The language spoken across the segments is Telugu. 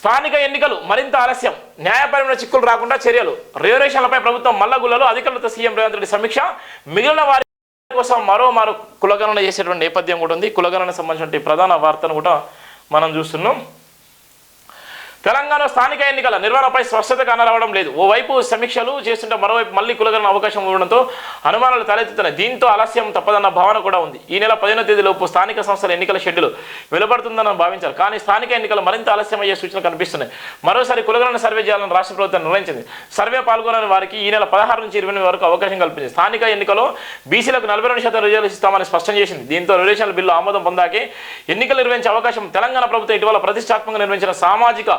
స్థానిక ఎన్నికలు మరింత ఆలస్యం. న్యాయపరమైన చిక్కులు రాకుండా చర్యలు. రిజర్వేషన్లపై ప్రభుత్వం మల్లగుల్లలో అధికారులతో సీఎం రేవంత్ రెడ్డి సమీక్ష. మిగిలిన వారి కోసం మరో మరో కులగణన చేసేటువంటి నేపథ్యం కూడా ఉంది. కులగణన సంబంధించిన ప్రధాన వార్తను కూడా మనం చూస్తున్నాం. తెలంగాణ స్థానిక ఎన్నికల నిర్వహణపై స్పష్టత కనరావడం లేదు. ఓవైపు సమీక్షలు చేస్తుంటే మరోవైపు మళ్ళీ కులగణన అవకాశం ఉండడంతో అనుమానాలు తలెత్తుతున్నాయి. దీంతో ఆలస్యం తప్పదన్న భావన కూడా ఉంది. ఈ నెల పదిహేనో తేదీలోపు స్థానిక సంస్థల ఎన్నికల షెడ్యూల్ వెలువడుతుందని భావించారు. కానీ స్థానిక ఎన్నికలు మరింత ఆలస్యం అయ్యే సూచనలు కనిపిస్తున్నాయి. మరోసారి కులగణన సర్వే చేయాలని రాష్ట్ర ప్రభుత్వం నిర్ణయించింది. సర్వే పాల్గొనని వారికి ఈ నెల పదహారు నుంచి ఇరవై వరకు అవకాశం కల్పించింది. స్థానిక ఎన్నికలో బీసీలకు నలభై రెండు శాతం రిజర్వేషన్ ఇస్తామని స్పష్టం చేసింది. దీంతో రిజర్వేషన్ల బిల్లు ఆమోదం పొందాకే ఎన్నికలు నిర్వహించే అవకాశం తెలంగాణ ప్రభుత్వం ఇటీవల ప్రతిష్టాత్మకంగా నిర్వహించిన సామాజిక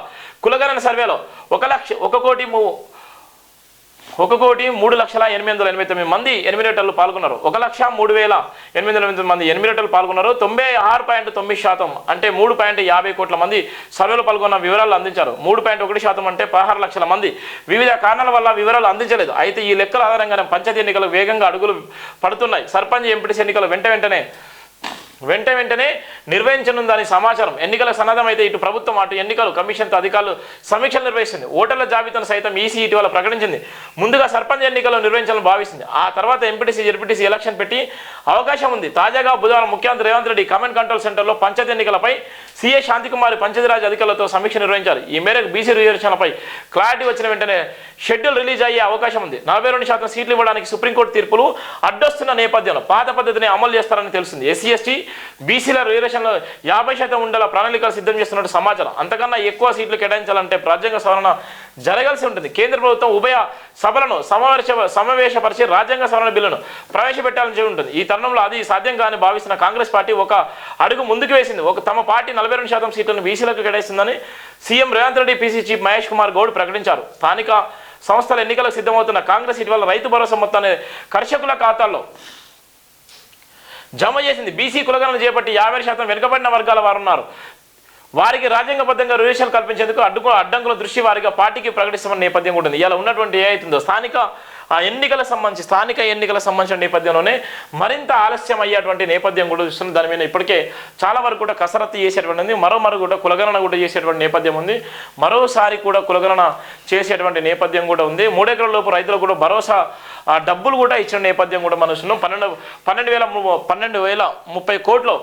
కులగణన సర్వేలో ఒక లక్ష ఒక కోటి ఒక కోటి మూడు లక్షల ఎనిమిది వందల ఎనభై తొమ్మిది మంది ఎనిమిరేటర్లు పాల్గొన్నారు. ఒక లక్ష మూడు వేల ఎనిమిది వందల ఎనిమిది మంది ఎనిమిరేటర్లు పాల్గొన్నారు. తొంభై ఆరు పాయింట్ తొమ్మిది శాతం అంటే మూడు పాయింట్ యాభై కోట్ల మంది సర్వేలో పాల్గొన్న వివరాలు అందించారు. మూడు పాయింట్ ఒకటి శాతం అంటే పదహారు లక్షల మంది. వివిధ కారణాల వల్ల వివరాలు అందించలేదు. అయితే ఈ లెక్కల ఆధారంగానే పంచాయతీ ఎన్నికలు వేగంగా అడుగులు పడుతున్నాయి. సర్పంచ్ ఎంపీటీసీ ఎన్నికలు వెంట వెంటనే వెంట వెంటనే నిర్వహించనుందని సమాచారం. ఎన్నికల సన్నద్ధమైతే ఇటు ప్రభుత్వం అటు ఎన్నికలు కమిషన్తో అధికారులు సమీక్షలు నిర్వహిస్తుంది. ఓటర్ల జాబితాను సైతం ఈసీ ఇటీవల ప్రకటించింది. ముందుగా సర్పంచ్ ఎన్నికలు నిర్వహించాలని భావిస్తుంది. ఆ తర్వాత ఎంపీటీసీ జెడ్పీటీసీ ఎలక్షన్ పెట్టి అవకాశం ఉంది. తాజాగా బుధవారం ముఖ్యమంత్రి రేవంత్ రెడ్డి కమాండ్ కంట్రోల్ సెంటర్లో పంచాయతీ ఎన్నికలపై సీఏ శాంతికుమారి పంచాయతీరాజ్ అధికారులతో సమీక్ష నిర్వహించారు. ఈ మేరకు బీసీ రిజర్వేషన్లపై క్లారిటీ వచ్చిన వెంటనే షెడ్యూల్ రిలీజ్ అయ్యే అవకాశం ఉంది. నలభై రెండు శాతం సీట్లు ఇవ్వడానికి సుప్రీంకోర్టు తీర్పులు అడ్డొస్తున్న నేపథ్యంలో పాత పద్ధతిని అమలు చేస్తారని తెలుస్తుంది. ఎస్సీ ఎస్టీ బీసీల రిజర్వేషన్లో యాభై శాతం ఉండేలా ప్రణాళికలు సిద్ధం చేస్తున్నట్టు సమాచారం. అంతకన్నా ఎక్కువ సీట్లు కేటాయించాలంటే రాజ్యాంగ సవరణ జరగాల్సి ఉంటుంది. కేంద్ర ప్రభుత్వం ఉభయ సభలను సమావేశ సమావేశపరిచి రాజ్యాంగ సవరణ బిల్లును ప్రవేశపెట్టాలని ఉంటుంది. ఈ తరుణంలో అది సాధ్యం కాని భావిస్తున్న కాంగ్రెస్ పార్టీ ఒక అడుగు ముందుకు వేసింది. ఒక తమ పార్టీ నలభై రెండు శాతం సీట్లను బీసీలకు కేటాయిస్తుందని CM Revanth Reddy PC chief Mahesh Kumar Goud ప్రకటించారు. స్థానిక సంస్థల ఎన్నికలకు సిద్ధమవుతున్న కాంగ్రెస్ ఇటీవల రైతు భరోసా మొత్తాన్ని కర్షకుల ఖాతాల్లో జమ చేసింది బీసీ కులగణన చేపట్టి యాభై శాతం వెనుకబడిన వర్గాల వారు ఉన్నారు వారికి రాజ్యాంగబద్ధంగా రిజర్వేషన్ కల్పించేందుకు అడ్డుకు అడ్డంకుల దృష్టి వారిగా పార్టీకి ప్రకటిస్తున్న నేపథ్యం ఉంటుంది ఇలా ఉన్నటువంటి ఏ అవుతుందో స్థానిక ఆ ఎన్నికల సంబంధించి స్థానిక ఎన్నికల సంబంధించిన నేపథ్యంలోనే మరింత ఆలస్యం అయ్యేటువంటి నేపథ్యం కూడా చూస్తుంది దాని మీద ఇప్పటికే చాలా వరకు కూడా కసరత్తు చేసేటువంటి ఉంది. మరో మరో కూడా కులగణన కూడా చేసేటువంటి నేపథ్యం ఉంది. మరోసారి కూడా కులగణన చేసేటువంటి నేపథ్యం కూడా ఉంది. మూడెకరాల లోపు రైతులకు కూడా భరోసా ఆ డబ్బులు కూడా ఇచ్చిన నేపథ్యం కూడా మనం చూస్తున్నాం. పన్నెండు పన్నెండు వేల పన్నెండు వేల ముప్పై కోట్లు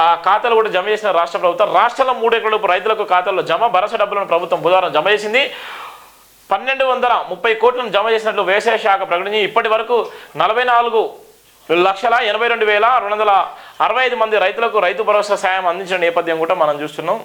ఆ ఖాతాలు కూడా జమ చేసిన రాష్ట్ర ప్రభుత్వం రాష్ట్రంలో మూడు లోపు రైతులకు ఖాతాల్లో జమ భరోసా డబ్బులను ప్రభుత్వం బుధవారం జమ చేసింది. పన్నెండు వందల ముప్పై కోట్లను జమ చేసినట్లు వ్యవసాయ శాఖ ప్రకటించి ఇప్పటి వరకు నలభై నాలుగు లక్షల ఎనభై రెండు వేల రెండు వందల అరవై ఐదు మంది రైతులకు రైతు భరోసా సాయం అందించిన నేపథ్యం కూడా మనం చూస్తున్నాం.